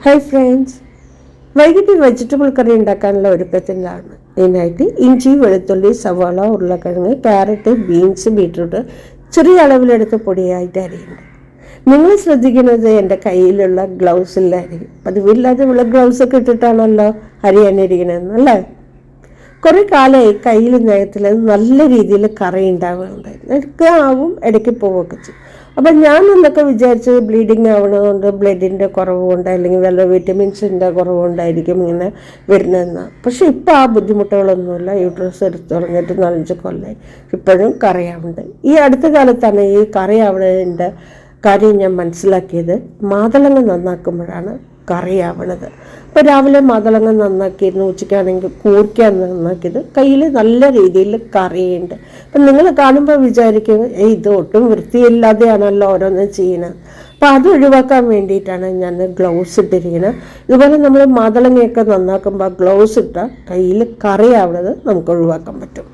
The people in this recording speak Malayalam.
ഹായ് ഫ്രണ്ട്സ് വൈകിട്ട് വെജിറ്റബിൾ കറി ഉണ്ടാക്കാനുള്ള ഒരുക്കത്തിലാണ് ഇതിനായിട്ട് ഇഞ്ചി വെളുത്തുള്ളി സവാള ഉരുളക്കിഴങ്ങ് ക്യാരറ്റ് ബീൻസ് ബീട്രൂട്ട് ചെറിയ അളവിലെടുത്ത് പൊടിയായിട്ട് അരിയുണ്ട് നിങ്ങൾ ശ്രദ്ധിക്കുന്നത് എന്റെ കയ്യിലുള്ള ഗ്ലൗസിലായിരിക്കും പതിവില്ലാതെ ഗ്ലൗസ് ഒക്കെ ഇട്ടിട്ടാണല്ലോ അരിയാനിരിക്കണമെന്ന് അല്ലേ? കുറേ കാലമായി കയ്യിൽ നയത്തിൽ നല്ല രീതിയിൽ കറി ഉണ്ടാവുകയുണ്ടായിരുന്നു ഇടയ്ക്ക് ആവും ഇടയ്ക്ക് പോവുകയൊക്കെ ചെയ്യും. അപ്പം ഞാൻ എന്നൊക്കെ വിചാരിച്ചത് ബ്ലീഡിങ് ആവണതുകൊണ്ട് ബ്ലഡിന്റെ കുറവുകൊണ്ട് അല്ലെങ്കിൽ വല്ല വിറ്റമിൻസിന്റെ കുറവുകൊണ്ടായിരിക്കും ഇങ്ങനെ വരുന്നതെന്ന്. പക്ഷേ ഇപ്പോൾ ആ ബുദ്ധിമുട്ടുകളൊന്നുമില്ല. യൂട്രസ് എടുത്ത് തുടങ്ങിയിട്ട് നാലഞ്ച് കൊല്ലായി. ഇപ്പോഴും കറിയാവുന്നുണ്ട് ഈ അടുത്ത കാലത്താണ് ഈ കറിയാവുന്നതിന്റെ കാര്യം ഞാൻ മനസ്സിലാക്കിയത്. മാതളങ്ങ നന്നാക്കുമ്പോഴാണ് കറിയാവണത് അപ്പോൾ രാവിലെ മാതളങ്ങ നന്നാക്കിയിരുന്നു ഉച്ചയ്ക്കാണെങ്കിൽ കൂർക്കാൻ നന്നാക്കിയത്. കയ്യിൽ നല്ല രീതിയിൽ കറിയുണ്ട്. അപ്പം നിങ്ങൾ കാണുമ്പോൾ വിചാരിക്കും ഇത് ഒട്ടും വൃത്തിയില്ലാതെയാണല്ലോ ഓരോന്നും ചെയ്യുന്നത്. അപ്പം അത് ഒഴിവാക്കാൻ വേണ്ടിയിട്ടാണ് ഞാൻ ഗ്ലൗസ് ഇട്ടിരിക്കുന്നത്. ഇതുപോലെ നമ്മൾ മാതളങ്ങയൊക്കെ നന്നാക്കുമ്പോൾ ഗ്ലൗസ് ഇട്ടാൽ കയ്യിൽ കറിയാവുന്നത് നമുക്ക് ഒഴിവാക്കാൻ പറ്റും.